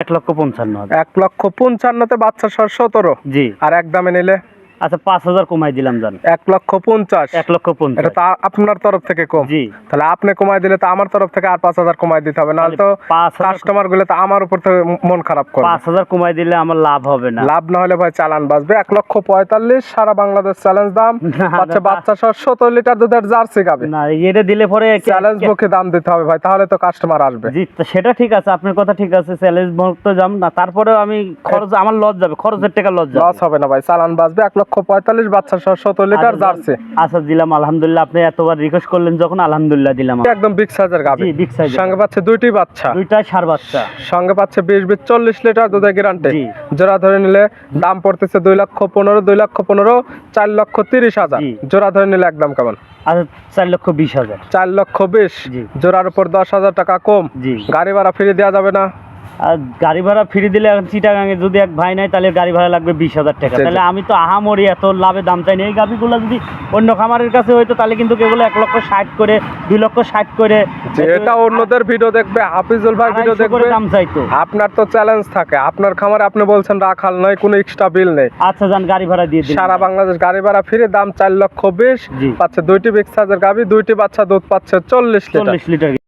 এক লক্ষ পঞ্চান্ন এক লক্ষ পঞ্চান্নতে বাচ্চা সহ সতেরো। জি। আর এক দামে নিলে আচ্ছা পাঁচ হাজার কমাই দিলাম জান। এক লক্ষ পঞ্চাশ। এক লক্ষ পঞ্চাশ। তো আপনার তরফ থেকে কম। জি। তাহলে আপনি কমাই দিলে তো আমার তরফ থেকে আর পাঁচ হাজার কমাই দিতে হবে। নাহলে তো কাস্টমারগুলো তো আমার উপর থেকে মন খারাপ করবে। পাঁচ হাজার কমাই দিলে আমার লাভ হবে না। লাভ না হলে ভাই চালান বাঁচবে। এক লক্ষ পঁয়তাল্লিশ সারা বাংলাদেশ চ্যালেঞ্জ দাম। না, বাচ্চা বাচ্চা সহ সত্তর লিটার দুধের জার্সি গাবে না এটা দিলে পরে চ্যালেঞ্জ মুখে দাম দিতে হবে ভাই তাহলে তো কাস্টমার আসবে। জি সেটা ঠিক আছে আপনার কথা ঠিক আছে চ্যালেঞ্জ মুক্ত যাম না তারপরে আমি খরচ আমার লস যাবে খরচের টাকা লস যাবে। লস হবে না ভাই চালান বাঁচবে এক লক্ষ পঁয়তাল্লিশ বাচ্চা সহ লিটার আচ্ছা, জার্সি। আচ্ছা দিলাম আলহামদুলিল্লাহ। আপনি এতবার রিকোয়েস্ট করলেন যখন আলহামদুলিল্লাহ দিলাম। একদম বিগ সাইজের গাবে জি, big size এর। সঙ্গে পাচ্ছে দুইটি বাচ্চা। দুইটা সার বাচ্চা। সঙ্গে পাচ্ছে বিশ বিশ চল্লিশ লিটার দুধের গ্যারান্টি জোড়া ধরে নিলে দাম পড়তেছে দুই লক্ষ পনেরো দুই লক্ষ পনেরো চার লক্ষ তিরিশ হাজার। জোড়া ধরে নিলে একদম কেমন? আচ্ছা চার লক্ষ বিশ হাজার। চার লক্ষ বিশ। জোড়ার উপর দশ হাজার টাকা কম। গাড়ি ভাড়া ফিরে দেওয়া যাবে না। আর গাড়ি ভাড়া ফ্রি দিলে এখন চিটাগাঙে যদি এক ভাই নাই তাহলে গাড়ি ভাড়া লাগবে বিশ হাজার টাকা। তাহলে আমি তো আহামরি এত লাভে দাম চাই না। এই গাভিগুলো যদি অন্য খামারের কাছে হইতো তাহলে কিন্তু কেবল এক লক্ষ ষাট করে দুই লক্ষ ষাট করে। এটা অন্যদের ভিডিও দেখবে হাফিজুল ভাই ভিডিও দেখবে দাম চাইতো আপনার তো চ্যালেঞ্জ থাকে। আপনার খামারে আপনি বলছেন রাখাল নয় কোনো এক্সট্রা বিল নেই। আচ্ছা যান গাড়ি ভাড়া দিয়ে দিন। সারা বাংলাদেশ গাড়ি ভাড়া ফিরে দাম চার লক্ষ বিশ। পাচ্ছে দুইটি বিগ সাইজের গাভি দুইটি বাচ্চা দুধ পাচ্ছে চল্লিশ লিটার। চল্লিশ লিটার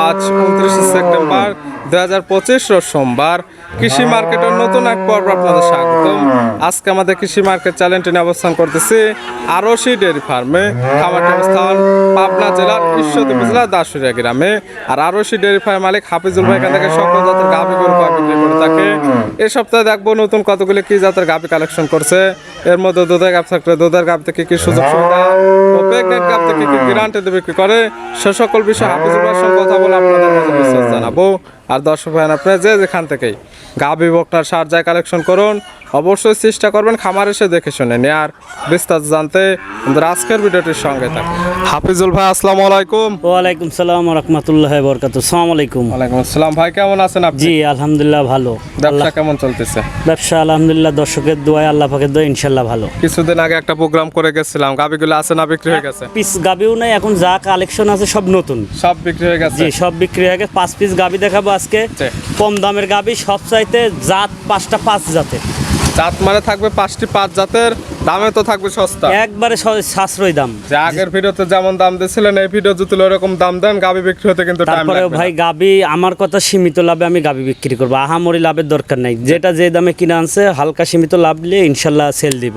আজ উনত্রিশে সেপ্টেম্বর দু হাজার পঁচিশ সোমবার। কৃষি মার্কেটের নতুন এক পর্ব আপনাদের স্বাগতম। আজকে আমাদের কৃষি মার্কেট চ্যানেলটি নিয়ে অবস্থান করতেছি আরশি ডেয়ারি ফার্মে খামারটি অবস্থান পাবনা জেলার ঈশ্বরদী উপজেলার দাসুরিয়া গ্রামে। আর আরশি ডেয়ারি ফার্ম মালিক হাফিজুল ভাই এখান থেকে সকল জাতের গাভি গরু বিক্রি করে থাকে। এই সপ্তাহে দেখব নতুন কতগুলি কি জাতের গাভি কালেকশন করছে। এর মধ্যে দুধের গাভ থাকলে দুধের গাভ থেকে কি সুযোগ সুবিধা ও প্রেগনেন্ট গাভ থেকে কি গ্যারান্টি বিক্রি করে, সে সকল বিষয়ে হাফিজুল ভাইয়ের সঙ্গে কথা বলে আপনাদের মাঝে বিশেষ জানাব। আর দর্শক ভাই আপনি যে যেখান থেকেই গাভি বকনার সার যায় কালেকশন করুন অবশ্যই চেষ্টা করবেন খামার এসে দেখে শুনে নিয়ে। আর বিস্তারিত জানতে আমাদের আজকের ভিডিওটির সঙ্গে থাকুন। হাফিজুল ভাই আসসালামু আলাইকুম। ওয়ালাইকুম সালাম রহমতুল্লাহ বরকাত সালাম আলাইকুম। ওয়ালাইকুম আসসালাম ভাই কেমন আছেন আপনি? জি আলহামদুলিল্লাহ ভালো। ব্যবসা কেমন চলতেছে? ব্যবসা আলহামদুলিল্লাহ দর্শকের দোয়ায় আল্লাহ পাকের দোয়া ইনশাল্লাহ ভালো। কিছুদিন আগে একটা প্রোগ্রাম করে গেছিলাম গাভিগুলো আছে না বিক্রি হয়ে গেছে? পিস গাবিও নাই এখন যা কালেকশন আছে সব নতুন। সব বিক্রি হয়ে গেছে? জি সব বিক্রি হয়ে গেছে পাঁচ পিস গাবি দেখাবো আজকে কম দামের গাবি সব চাইতে জাত পাঁচটা পাঁচ জাতের। জাত মানে থাকবে পাঁচটি পাঁচ জাতের দামে তো থাকবে সস্তা। একবারে সাশ্রয়ী দাম। যে আগের ভিডিওতে যেমন দাম দিয়েছিলেন এই ভিডিও যদি ওরকম দাম দেন গাবি বিক্রি হতে কিন্তু তারপরে ভাই গাবি আমার কথা সীমিত লাভে আমি গাবি বিক্রি করব। আহামরি লাভের দরকার নাই। যেটা যে দামে কিনে আনছে হালকা সীমিত লাভ নিয়ে ইনশাল্লাহ সেল দিব।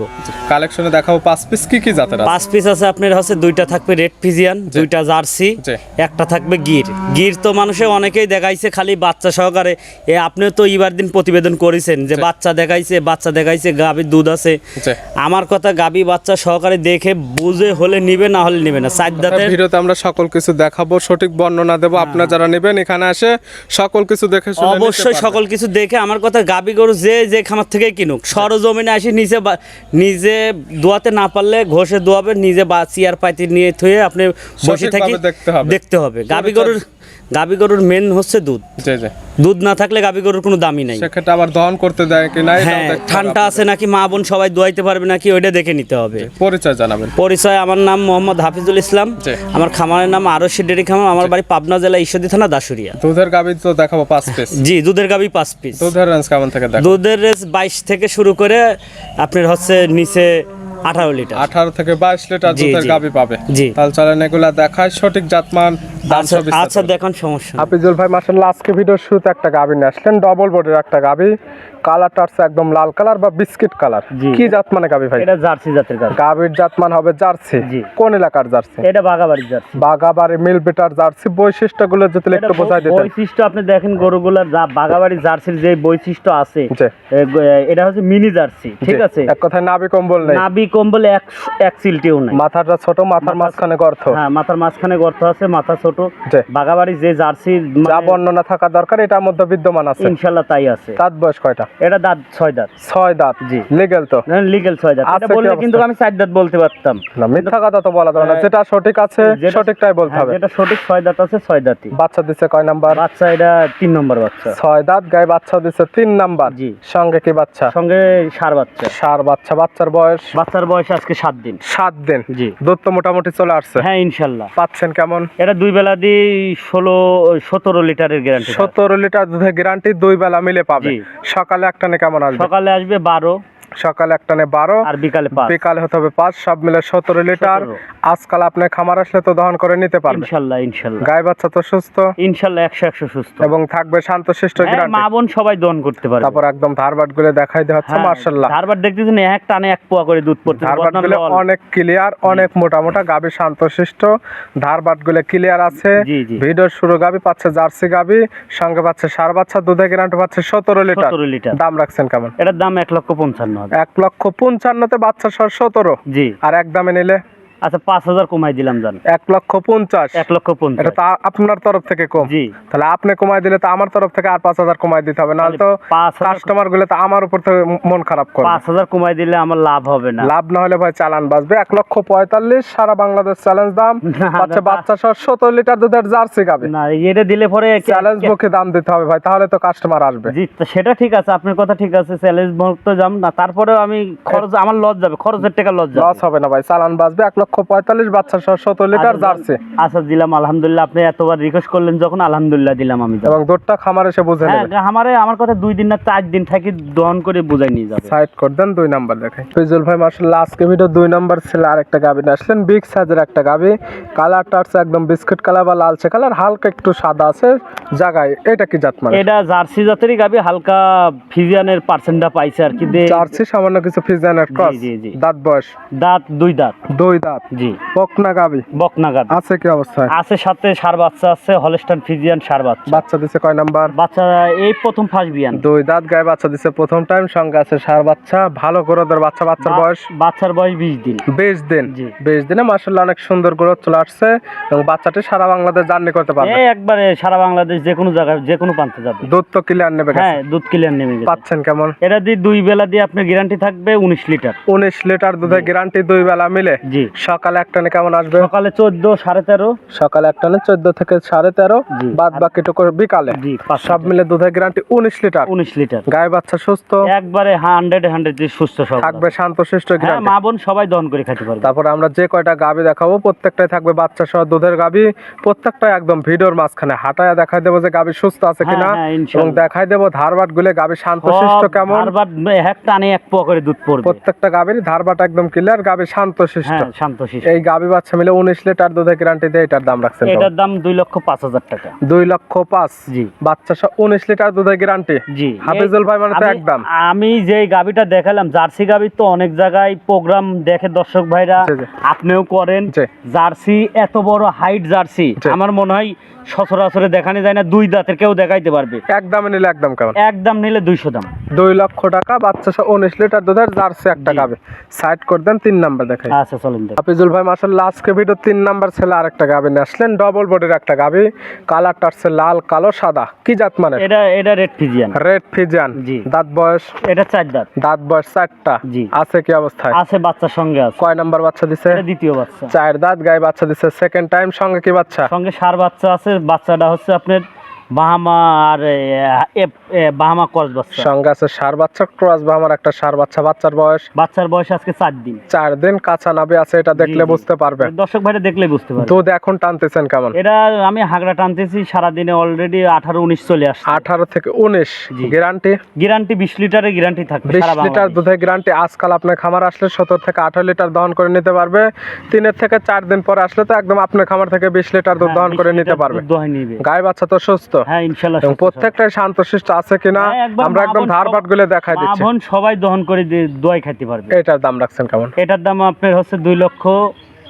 কালেকশনে দেখাবো পাঁচ পিস কি কি জাতের আছে? পাঁচ পিস আছে আপনার হচ্ছে দুইটা থাকবে রেড ফিজিয়ান দুইটা জার্সি একটা থাকবে গির। গির তো মানুষে অনেকেই দেখাইছে খালি বাচ্চা সহকারে। এ আপনিও তো ইবার দিন প্রতিবেদন করেছেন যে বাচ্চা দেখাইছে বাচ্চা দেখাইছে গাবির দুধ আছে। জি। আমার কথা গাবি বাচ্চা সহকারে দেখে বুঝে হলে নিবে না হলে নিবে না। চার ভিডিওতে আমরা সকল কিছু দেখাবো সঠিক বর্ণনা দেবো আপনারা যারা নেবেন এখানে আসে সকল কিছু দেখে শুনে অবশ্যই সকল কিছু দেখে আমার কথা গাবি গরু যে যে খামার থেকে কিনুক সরজমিনে আসি নিজে নিজে দোয়াতে না পারলে ঘষে দোয়াবে নিজে বা চেয়ার পাইতে নিয়ে থুয়ে আপনি বসে থাকি দেখতে হবে। দেখতে হবে। গাবি গরুর গাবি গরুর মেন হচ্ছে দুধ। দুধ না থাকলে গাবি গরুর কোনো দামই নাই। সেক্ষেত্রে আবার দহন করতে দেয় কি নাই হ্যাঁ ঠান্ডা আছে নাকি মা বোন সবাই দোয়াইতে পারবে নাকি ওইটা দেখে নিতে হবে। পরিচয় জানাবেন। পরিচয় আমার নাম মোহাম্মদ হাফিজুল ইসলাম। আমার খামারের নাম আরশি ডেরি খামার আমার বাড়ি পাবনা জেলা ঈশ্বরদী থানা দাসুরিয়া দুধের গাবি তো দেখাবো পাঁচ পিস জি দুধের গাবি পাঁচ পিস দুধের রেঞ্জ কেমন থেকে দুধের রেস বাইশ থেকে শুরু করে আপনার হচ্ছে নিচে আঠারো লিটার আঠারো থেকে বাইশ লিটার দুধের জি। পাবে জি। তাহলে চলেন এগুলা দেখায় সঠিক জাতমান আচ্ছা আচ্ছা সমস্যা নেই। হাফিজুল ভাই মাসাল্লাহ আজকে ভিডিওর শুরুতে একটা গাভী নিয়ে আসলেন ডবল বডির একটা গাবি কালারটা একদম লাল কালার বা বিস্কিট কালার। কি জাত মানে গাবি ভাই? এটা জার্সি জাতের গাবি গাবির জাত মানে হবে জার্সি। কোন এলাকার জার্সি? এটা বাগাবাড়ির জার্সি। বাগাবাড়ি মিল বিটার জার্সি বৈশিষ্ট্যগুলো যদি একটু বোঝাই দিতেন। বৈশিষ্ট্য আপনি দেখেন গরুগুলার যা বাগাবাড়ি জার্সির যে বৈশিষ্ট্য আছে এটা হচ্ছে মিনি জার্সি ঠিক আছে? এক কথায় নাবি কম্বল নেই। নাবি কম্বল এক এক সিলটিও নাই। মাথাটা ছোট মাথার মাঝখানে গর্ত। হ্যাঁ মাথার মাঝখানে গর্ত আছে মাথা ছোট। বাগাবাড়ি যে জার্সি যা বর্ণনা থাকা দরকার এটার মধ্যে বিদ্যমান আছে। ইনশাল্লাহ তাই আছে। দাঁত বয়স কয়টা? এটা দাঁত ছয় দাঁত। ছয় দাঁত? জি। লিগেল তো? লিগেল ছয় দাঁত। এটা বললে কিন্তু আমি চার দাঁত বলতে পারতাম। না মিথ্যা কথা তো বলা যাবে না। হ্যাঁ। যেটা সঠিক আছে সঠিকটাই বলতে হ্যাঁ, হবে। যেটা সঠিক ছয় দাঁত আছে ছয় দাঁতই। বাচ্চা দিচ্ছে কয় নাম্বার? বাচ্চা এটা তিন নম্বর বাচ্চা। ছয় দাঁত গায়ে বাচ্চা দিচ্ছে তিন নাম্বার। জি। সঙ্গে কি বাচ্চা? সঙ্গে সার বাচ্চা। সার বাচ্চা। বাচ্চার বয়স? বাচ্চার বয়স আজকে সাত দিন। সাত দিন। জি। দুধ তো মোটামুটি চলে আসছে। হ্যাঁ ইনশাল্লাহ। পাচ্ছেন কেমন? এটা দুই বেলা দিয়ে ষোলো সতেরো লিটারের গ্যারান্টি সতেরো লিটার দুধের গ্যারান্টি দুই বেলা মিলে পাবে। জি। সকালে একটা কেমন আসবে? সকালে আসবে বারো। সকালে একটা নে বারো আর বিকালে বিকালে হতে হবে পাঁচ সব মিলে সতেরো লিটার। আজকাল আপনি খামার আসলে তো দহন করে নিতে পারবে ইনশাল্লাহ ইনশাল্লাহ। গায়ে বাচ্চা তো সুস্থ। ইনশাল্লাহ একশো একশো সুস্থ। এবং থাকবে শান্ত শিষ্ট হ্যাঁ, মা বোন সবাই দহন করতে পারবে। তারপর একদম ধারবাটগুলো দেখাই দেওয়া হচ্ছে হ্যাঁ, মার্শাল্লাহ ধারবার দেখতেছেন এক টানে এক পোয়া করে দুধ পড়তে ধারবাটগুলো অনেক ক্লিয়ার অনেক মোটা মোটা গাবি শান্তশিষ্ট ধারবাটগুলো ক্লিয়ার আছে। ভিডিওর শুরু গাবি পাচ্ছে জার্সি গাবি সঙ্গে পাচ্ছে সার বাচ্চা দুধে গ্যারান্টি পাচ্ছে সতেরো লিটার। লিটার। দাম রাখছেন কেমন? এটার দাম এক লক্ষ পঞ্চান্ন এক লক্ষ পঞ্চান্নতে বাচ্চা সর সতেরো। জি। আর এক দামে নিলে আচ্ছা পাঁচ হাজার কমাই দিলাম জান। এক লক্ষ পঞ্চাশ। এক লক্ষ পঞ্চাশ। তো আ- আপনার তরফ থেকে কম। জি। তাহলে আপনি কমাই দিলে তো আমার তরফ থেকে আর পাঁচ হাজার কমাই দিতে হবে। নাহলে তো কাস্টমারগুলো তো আমার উপর থেকে মন খারাপ করবে। পাঁচ হাজার কমাই দিলে আমার লাভ হবে না। লাভ না হলে ভাই চালান বাঁচবে। এক লক্ষ পঁয়তাল্লিশ সারা বাংলাদেশ চ্যালেঞ্জ দাম। না। বাচ্চা সহ সত্তর লিটার দুধের জার্সি গাবে না এটা দিলে পরে চ্যালেঞ্জ মুখে দাম দিতে হবে ভাই তাহলে তো কাস্টমার আসবে। জি সেটা ঠিক আছে আপনার কথা ঠিক আছে চ্যালেঞ্জ মুক্ত যাম না তারপরেও আমি খরচ আমার লস যাবে খরচের টাকা লস যাবে। লস হবে না ভাই চালান বাঁচবে এক লক্ষ পঁয়তাল্লিশ বাচ্চা সহ সত্তর লিটার আচ্ছা, জার্সি। আচ্ছা দিলাম আলহামদুলিল্লাহ। আপনি এতবার রিকোয়েস্ট করলেন যখন আলহামদুলিল্লাহ দিলাম আমি এবং দুধটা খামার এসে বুঝে হ্যাঁ নেবে। আমারে আমার কথা দুই দিন না চার দিন থাকি দহন করে বুঝাই নিয়ে যাবে। সাইড করে দেন দুই নাম্বার দেখাই। ফিজুল ভাই মার্শাল্লাহ আজকে ভিডিও দুই নাম্বার ছিল আর একটা গাবি নিয়ে আসলেন বিগ সাইজের একটা গাবি। কালারটা হচ্ছে একদম বিস্কুট কালার বা লালচে কালার হালকা একটু সাদা আছে জায়গায়। এটা কি জাত মানে? এটা জার্সি জাতেরই গাবি হালকা ফিজিয়ানের পার্সেন্টটা পাইছে আর কি। দে- জার্সি সামান্য কিছু ফিজানের ক্রস জি, জি। দাঁত বয়স? দাঁত দুই দাঁত। দুই দাঁত। জি। পকনা গাবি বকনা গাবি আছে কি অবস্থায়? আছে সাথে সার বাচ্চা আছে হলস্টান ফিজিয়ান সার বাচ্চা। বাচ্চা দিছে কয় নাম্বার? বাচ্চা এই প্রথম ফার্স্ট বিয়ান। দুই দাঁত গায়ে বাচ্চা দিছে প্রথম টাইম সঙ্গে আছে সার বাচ্চা ভালো গ্রোথের বাচ্চা বাচ্চার বয়স? বাচ্চার বয়স বিশ দিন। বেশ দিন। জি। বেশ দিনে মার্শাল্লাহ অনেক সুন্দর গ্রোথ চলে আসছে এবং বাচ্চাটি সারা বাংলাদেশ জার্নি করতে পারবে। এই একবারে সারা বাংলাদেশ যে কোনো জায়গায় যে কোনো প্রান্তে যাবে। দুধ তো ক্লিয়ার নেবে হ্যাঁ দুধ ক্লিয়ার গেছে। পাচ্ছেন কেমন? এটা দিয়ে দুই বেলা দিয়ে আপনার গ্যারান্টি থাকবে উনিশ লিটার। উনিশ লিটার দুধের গ্যারান্টি দুই বেলা মিলে। জি। সকালে একটানে কেমন আসবে? সকালে চোদ্দ সাড়ে তেরো। সকালে একটানে চোদ্দ থেকে সাড়ে তেরো। বাদ বাকিটুকু বিকালে। সব মিলে দুধের গ্যারান্টি উনিশ লিটার। উনিশ লিটার। গায়ে বাচ্চা সুস্থ? একবারে হান্ড্রেড হান্ড্রেড সুস্থ সব থাকবে শান্ত শিষ্ট হ্যাঁ মা বোন সবাই দহন করে খেতে পারবে। তারপর আমরা যে কয়টা গাবি দেখাবো প্রত্যেকটাই থাকবে বাচ্চা সহ দুধের গাবি। প্রত্যেকটাই একদম ভিডিওর মাঝখানে। হাঁটায় দেখাই দেবো যে গাবি সুস্থ আছে হ্যাঁ, কিনা। হ্যাঁ, এবং দেখাই দেবো ধারবাট গুলে গাবি শান্ত শিষ্ট কেমন। বারবার এক টানে এক পোয়া দুধ পড়বে। প্রত্যেকটা গাবির ধারবাট একদম ক্লিয়ার গাবি শান্ত শিষ্ট এই গাবি বাচ্চা মিলে উনিশ লিটার দুধের গ্যারান্টি দিয়ে এটার দাম রাখছেন এটার দাম দুই লক্ষ পাঁচ হাজার টাকা। দুই লক্ষ পাঁচ। জি। বাচ্চা সব উনিশ লিটার দুধের গ্যারান্টি জি। হাফিজুল ভাই মানে তো আমি- একদম। আমি যে গাবিটা দেখালাম জার্সি গাবি তো অনেক জায়গায় প্রোগ্রাম দেখে দর্শক ভাইরা। আপনিও করেন। জার্সি এত বড় হাইট জার্সি। আমার মনে হয় সচরাচরে দেখানো যায় না দুই দাঁতের কেউ দেখাইতে পারবে। এক দামে নিলে একদম কেমন? একদম নিলে দুইশো দাম। দুই লক্ষ টাকা বাচ্চা সহ উনিশ লিটার দুধের জার্সি একটা। গাবি। সাইড করে দেন তিন নাম্বার দেখাই। আচ্ছা চলেন হাফিজুল ভাই মাসাল্লাহ আজকে ভিডিও তিন নাম্বার ছেলে আরেকটা গাবি নিয়ে আসলেন। ডবল বডির একটা গাবি। কালারটা হচ্ছে লাল কালো সাদা। কি জাত মানে এটা এটা রেড ফিজিয়ান রেড ফিজিয়ান জি। দাঁত বয়স? এটা চার দাঁত। দাঁত বয়স চারটা। জি। আছে কি অবস্থায়? আছে বাচ্চার সঙ্গে আছে। কয় নাম্বার বাচ্চা দিছে? এটা দ্বিতীয় বাচ্চা। চার দাঁত গায়ে বাচ্চা দিছে। সেকেন্ড টাইম সঙ্গে কি বাচ্চা? সঙ্গে সার বাচ্চা আছে বাচ্চাটা হচ্ছে আপনার বাহামা আর বাহামা বাচ্চা। সঙ্গে আছে সার বাচ্চা ক্রস বা আমার একটা সার বাচ্চা বাচ্চার বয়স? বাচ্চার বয়স আজকে চার দিন। চার দিন কাঁচা নাবে আছে এটা দেখলে বুঝতে পারবে। দর্শক ভাইরা দেখলে বুঝতে দুধ এখন টানতেছেন কেমন? এটা আমি হাগড়া টানতেছি সারাদিনে অলরেডি আঠারো উনিশ চলে আসছে। আঠারো থেকে উনিশ। গ্যারান্টি গ্যারান্টি বিশ লিটারের গ্যারান্টি থাকবে বিশ লিটার দুধের গ্যারান্টি আজকাল আপনার খামার আসলে সতেরো থেকে আঠারো লিটার দহন করে নিতে পারবে। তিনের থেকে চার দিন পরে আসলে তো একদম আপনার খামার থেকে বিশ লিটার দুধ হ্যাঁ, দহন করে নিতে পারবে। গায়ে বাচ্চা তো সুস্থ। হ্যাঁ ইনশাল্লাহ এবং সুস্থ প্রত্যেকটাই শান্তশিষ্ট আছে কিনা হ্যাঁ, আমরা একদম বোন ধার সব- বাটগুলো দেখাই দিচ্ছি। বোন সবাই দহন করে দিয়ে দোয়াই খাইতে পারবে। এটার দাম রাখছেন কেমন? এটার দাম আপনার হচ্ছে দুই লক্ষ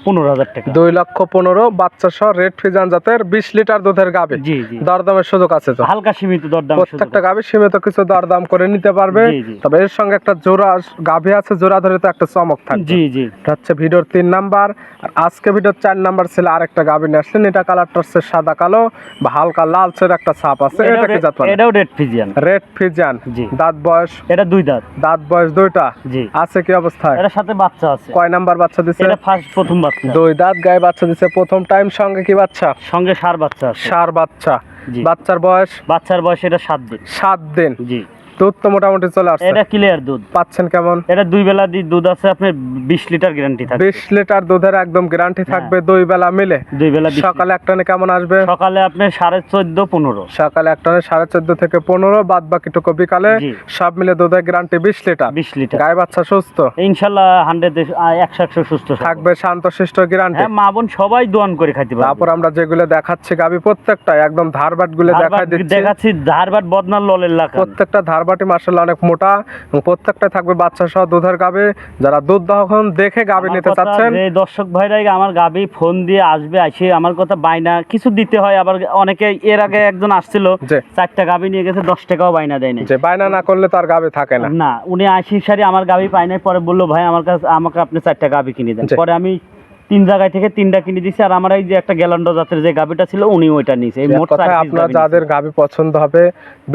পনেরো হাজার টাকা। দুই লক্ষ পনেরো বাচ্চা সহ রেড ফিজান জাতের বিশ লিটার দুধের গাবে। জি জি। দরদামের সুযোগ আছে তো? হালকা সীমিত দরদাম প্রত্যেকটা গাভী সীমিত কিছু দরদাম করে নিতে পারবে। তবে এর সঙ্গে একটা জোড়া গাভী আছে জোড়া ধরে তো একটা চমক থাকবে। জি জি। এটা হচ্ছে ভিডিওর তিন নাম্বার। আর আজকে ভিডিওর চার নাম্বার ছিল আরেকটা গাভী নিয়ে আসছেন এটা কালারটা হচ্ছে সাদা কালো বা হালকা লালচের একটা ছাপ আছে। এটা কি জাত মানে? এটাও রেড ফিজিয়ান। রেড ফিজান জি। দাঁত বয়স? এটা দুই দাঁত। দাঁত বয়স দুইটা? জি। আছে কি অবস্থায়? এটার সাথে বাচ্চা আছে। কয় নাম্বার বাচ্চা দিছে? এটা ফার্স্ট প্রথম বাচ্চা। দুই দাঁত গায়ে বাচ্চা দিচ্ছে প্রথম টাইম সঙ্গে কি বাচ্চা? সঙ্গে সার বাচ্চা সার বাচ্চা। বাচ্চার বয়স? বাচ্চার বয়স এটা সাত দিন। সাত দিন। জি। দুধ তো মোটামুটি চলে আসছে। এটা ক্লিয়ার দুধ। পাচ্ছেন কেমন? এটা দুই বেলা দুধ আছে আপনার বিশ লিটার গ্যারান্টি থাকবে। বিশ লিটার দুধের একদম গ্যারান্টি থাকবে দুই বেলা মিলে। দুই বেলা সকালে একটানে কেমন আসবে? সকালে আপনার সাড়ে চোদ্দ পনেরো। সকালে একটানে সাড়ে চোদ্দ থেকে পনেরো বাদ বাকিটুকু বিকালে। সব মিলে দুধের গ্যারান্টি বিশ লিটার। বিশ লিটার। গায়ে বাচ্চা সুস্থ? ইনশাল্লাহ হান্ড্রেড একশো একশো সুস্থ সবল। থাকবে শান্তশিষ্ট গ্যারান্টি হ্যাঁ মা বোন সবাই দোয়ান করে খাইতে তারপর আমরা যেগুলো দেখাচ্ছি গাবি প্রত্যেকটা একদম ধারবাটগুলো দেখাই দিচ্ছি। দেখাচ্ছি ধারবাট বদনার ললের লাখা। প্রত্যেকটা ধারবাটি মার্শাল অনেক মোটা এবং প্রত্যেকটা থাকবে বাচ্চা সহ দুধের গাবে। যারা দুধ দহন দেখে গাবি নিতে চাচ্ছেন। যে দর্শক ভাইরাই আমার গাবি ফোন দিয়ে আসবে আসে আমার কথা বাইনা কিছু দিতে হয় আবার অনেকে এর আগে একজন আসছিল জি। চারটা গাবি নিয়ে গেছে দশ টাকাও বাইনা দেয় না যে বায়না না করলে তার গাবে থাকে না। না উনি আশি সারি আমার গাবি পাই নাই পরে বলল ভাই আমার কাছে আমাকে আপনি চারটা গাবি কিনে দেন। পরে আমি তিন জায়গায় থেকে তিনটা কিনে দিছি আর আমার এই যে একটা গ্যালান্ড জাতের যে গাবিটা ছিল উনি ওইটা নিয়েছে এই মোট আপনার যাদের গাবি পছন্দ হবে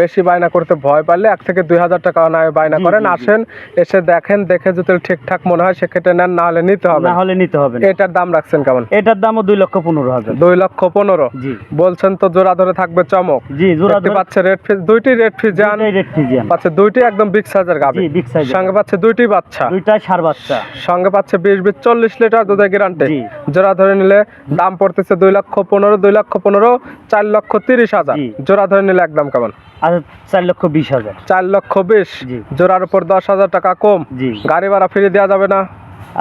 বেশি বায়না করতে ভয় পারলে এক থেকে দুই হাজার টাকা না বায়না করেন। আসেন এসে দেখেন দেখে যদি ঠিকঠাক মনে হয় সেক্ষেত্রে নেন না হলে নিতে হবে। না হলে নিতে হবে এটার দাম রাখছেন কেমন? এটার দামও দুই লক্ষ পনেরো হাজার। দুই লক্ষ পনেরো? জি। বলছেন তো জোড়া ধরে থাকবে চমক। জি জোড়া দেখতে পাচ্ছে রেড ফিজ দুইটি red Friesian. Red Friesian পাচ্ছে দুইটি একদম বিগ সাইজের গাবি জি বিগ সাইজ সঙ্গে পাচ্ছে দুইটি বাচ্চা। দুইটাই সার বাচ্চা। সঙ্গে পাচ্ছে বিশ বিশ চল্লিশ লিটার দুধের গ্যারান্টি জি। জোড়া ধরে নিলে দাম পড়তেছে দুই লক্ষ পনেরো দুই লক্ষ পনেরো চার লক্ষ তিরিশ হাজার। জোড়া ধরে নিলে একদম কেমন? চার লক্ষ বিশ হাজার। চার লক্ষ বিশ। জোড়ার উপর দশ হাজার টাকা কম। গাড়ি ভাড়া ফিরে দেওয়া যাবে না।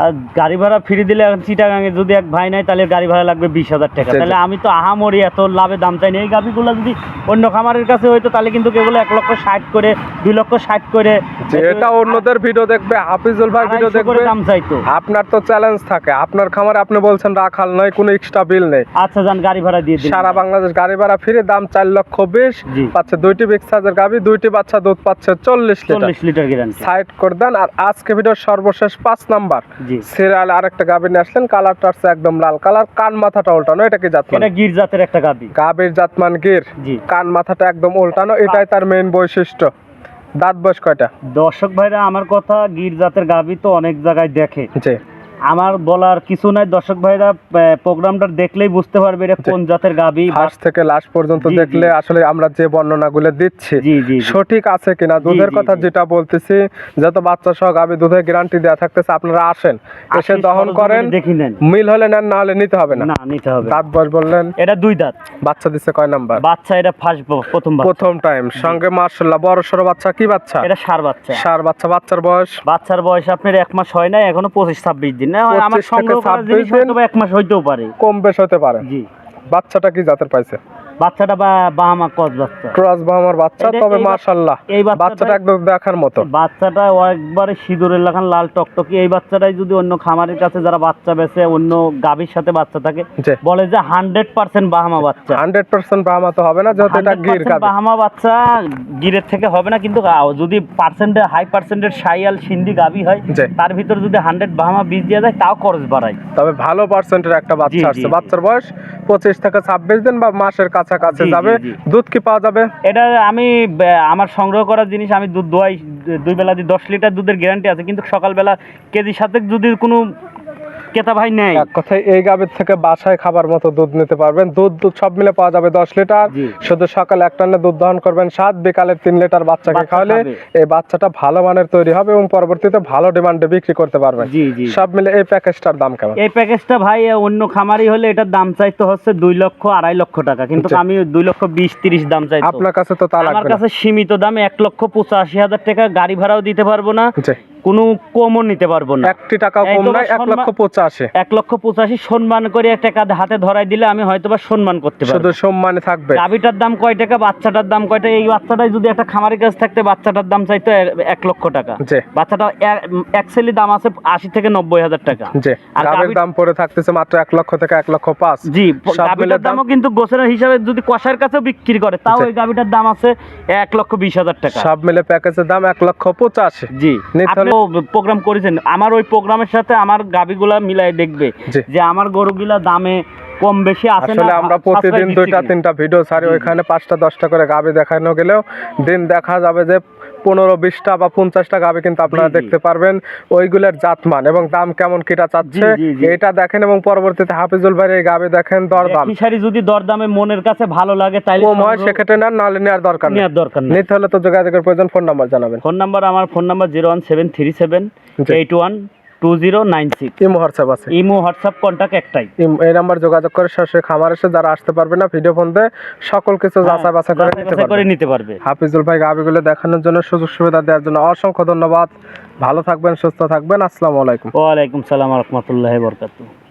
আর গাড়ি ভাড়া ফিরে দিলে চিটাগাঙে যদি এক ভাই নাই তাহলে গাড়ি ভাড়া লাগবে বিশ হাজার টাকা। তাহলে আমি তো আহামরি এত লাভে দাম চাই না। এই গাভিগুলো যদি অন্য খামারের কাছে হইতো তাহলে কিন্তু কেবল এক লক্ষ ষাট করে দুই লক্ষ ষাট করে এটা অন্যদের ভিডিও দেখবে হাফিজুল ভাই ভিডিও দেখবে দাম চাইতো। আপনার তো চ্যালেঞ্জ থাকে। আপনার খামারে আপনি বলছেন রাখাল নয় কোনো এক্সট্রা বিল নেই। আচ্ছা যান গাড়ি ভাড়া দিয়ে দিন। সারা বাংলাদেশ গাড়ি ভাড়া ফিরে দাম চার লক্ষ বিশ। পাচ্ছে দুইটি বিগ সাইজের গাবি দুইটি বাচ্চা দুধ পাচ্ছে চল্লিশ লিটার। চল্লিশ লিটার সাইড করে দেন। আর আজকে ভিডিওর সর্বশেষ পাঁচ নাম্বার জি। আরেকটা গাবি নিয়ে আসলেন কালারটা আসছে একদম লাল। কালার কান মাথাটা উল্টানো এটা কি জাতমান? এটা গির জাতের একটা গাবি গাবির জাতমান গির? জি। কান মাথাটা একদম উল্টানো এটাই তার মেইন বৈশিষ্ট্য। দাঁত বয়স কয়টা? দর্শক ভাইরা আমার কথা গির জাতের গাবি তো অনেক জায়গায় দেখে। জি। আমার বলার কিছু নাই। দর্শক ভাইরা প্রোগ্রামটা দেখলেই বুঝতে পারবে এটা কোন জাতের গাভি ফার্স্ট থেকে লাস্ট পর্যন্ত। দেখলে আসলে আমরা যে বর্ণনাগুলো দিচ্ছি। সঠিক আছে কিনা? দুধের কথা যেটা বলতেছি যত বাচ্চা সহ গাবি দুধের গ্যারান্টি দেওয়া থাকতেছে আপনারা আসেন এসে দহন করেন দেখি নেন। মিল হলে নেন না হলে নিতে হবে না। না নিতে হবে দাঁত বয়স বললেন। এটা দুই দাঁত। বাচ্চা দিচ্ছে কয় নাম্বার? বাচ্চা এটা ফার্স্ট প্রথম প্রথম টাইম সঙ্গে মার্শাল্লাহ বড় সড়ো বাচ্চা কি বাচ্চা? এটা সার বাচ্চা। সার বাচ্চা বাচ্চার বয়স? বাচ্চার বয়স আপনার এক মাস হয় না এখনও পঁচিশ ছাব্বিশ দিন। না আমার 25 সংগ্রহ করা জিনিস হয়তো এক মাস হইতেও পারে। কম বেশ হতে পারে। জি। বাচ্চাটা কি জাতের পাইছে? বাচ্চাটা বা বাহামা কস বাচ্চা। ক্রস বাহামার বাচ্চা তবে মার্শাল্লাহ এই বাচ্চাটা- একদম দেখার মতো। বাচ্চাটা একবারে সিঁদুরের লাল টকটকি। এই বাচ্চাটাই যদি অন্য খামারের কাছে যারা বাচ্চা অন্য গাভীর সাথে বাচ্চা থাকে বলে যে হান্ড্রেড পার্সেন্ট বাহামা বাচ্চা। হান্ড্রেড পার্সেন্ট বাহামা তো হবে না যেহেতু এটা গির বাহামা বাচ্চা গিরের থেকে হবে না কিন্তু যদি পার্সেন্টে হাই পার্সেন্টের সিন্ধি গাবি হয় তার ভিতর যদি হান্ড্রেড বাহামা বীজ দেওয়া যায় তাও খরচ বাড়ায়। তবে ভালো পার্সেন্টের একটা বাচ্চা আসছে। বাচ্চার বয়স পঁচিশ থেকে ছাব্বিশ দিন বা মাসের কাছাকাছি যাবে দুধ কি পাওয়া যাবে? এটা আমি আমার সংগ্রহ করার জিনিস আমি দুধ দোয়াই দুই বেলা দিই দশ লিটার দুধের গ্যারান্টি আছে। কিন্তু সকালবেলা কেজি সাথে যদি কোনো ক্রেতা ভাই নেয় এক কথায় এই গাভীর থেকে বাসায় খাবার মতো দুধ নিতে পারবেন। দুধ দুধ সব মিলে পাওয়া যাবে দশ লিটার। শুধু সকালে এক টানে দুধ দহন করবেন সাত বিকালে তিন লিটার বাচ্চাকে খাওয়ালে এই বাচ্চাটা ভালো মানের তৈরি হবে এবং পরবর্তীতে ভালো ডিমান্ডে বিক্রি করতে পারবেন। জি জি। সব মিলে এই প্যাকেজটার দাম কেমন? এই প্যাকেজটা ভাই অন্য খামারি হলে এটার দাম চাইতে হচ্ছে দুই লক্ষ আড়াই লক্ষ টাকা। কিন্তু আচ্ছা। আমি দুই লক্ষ বিশ তিরিশ দাম চাইতো আপনার কাছে তো আমার কাছে সীমিত দামে এক লক্ষ পঁচাশি হাজার টাকা গাড়ি ভাড়াও দিতে পারব না। জি কোনো কমও নিতে পারব না। একটি টাকা কম নাই এক লক্ষ পঁচাশি। এক লক্ষ পঁচাশি সম্মান করে টাকা হাতে ধরাই দিলে আমি হয়তো বা সম্মান করতে পারব। শুধু সম্মানে থাকবে। গাভিটার দাম কয় টাকা বাচ্চাটার দাম কয় টাকা? এই বাচ্চাটাই যদি একটা খামারের কাছে থাকতে বাচ্চাটার দাম চাইতো এক লক্ষ টাকা। বাচ্চাটা অ্যাকচুয়ালি দাম আছে আশি থেকে নব্বই হাজার টাকা। আর গাভীর দাম পড়ে থাকতেছে মাত্র এক লক্ষ থেকে এক লক্ষ পাঁচ। জি গাভিটার দামও কিন্তু গোছের হিসাবে যদি কষার কাছে বিক্রি করে তাও। ওই গাভিটার দাম আছে এক লক্ষ বিশ হাজার টাকা। সব মিলে প্যাকেজের দাম এক লক্ষ পঁচাশি। জি। নিতে প্রোগ্রাম করেছেন আমার ওই প্রোগ্রামের সাথে আমার গাবিগুলা মিলাই দেখবে যে আমার গরুগুলা দামে কম বেশি আছে আসলে আমরা প্রতিদিন দুইটা তিনটা ভিডিও ছাড়ি ওইখানে পাঁচটা দশটা করে গাবি দেখানো গেলেও দিন দেখা যাবে যে পনেরো বিশটা বা পঞ্চাশটা গাবি কিন্তু আপনারা। দেখতে পারবেন ওইগুলোর জাতমান এবং দাম কেমন কিটা চাচ্ছে। এটা দেখেন এবং পরবর্তীতে হাফিজুল ভাইয়ের এই গাবে দেখেন দরদাম শাড়ি যদি দরদামে মনের কাছে ভালো লাগে তাই কম হয় সেক্ষেত্রে নেন নাহলে নেওয়ার দরকার নেই নেওয়ার দরকার নেই নিতে হলে তো যোগাযোগের প্রয়োজন ফোন নাম্বার জানাবেন ফোন নাম্বার আমার phone number zero one seven three seven. Eight one two zero nine six imo WhatsApp আছে। ইমো হোয়াটসঅ্যাপ কন্ট্যাক্ট একটাই। এই নাম্বার যোগাযোগ করে সরাসরি খামার এসে যারা আসতে পারবে না ভিডিও সকল কিছু যাচাই বাছাই করে হ্যাঁ, নিতে করে পারবে। নিতে পারবে। হাফিজুল ভাই গাবিগুলো দেখানোর জন্য সুযোগ সুবিধা দেওয়ার জন্য অসংখ্য ধন্যবাদ। ভালো থাকবেন সুস্থ থাকবেন। আসসালামু আলাইকুম। ওয়ালাইকুম সালাম রহমতুল্লাহ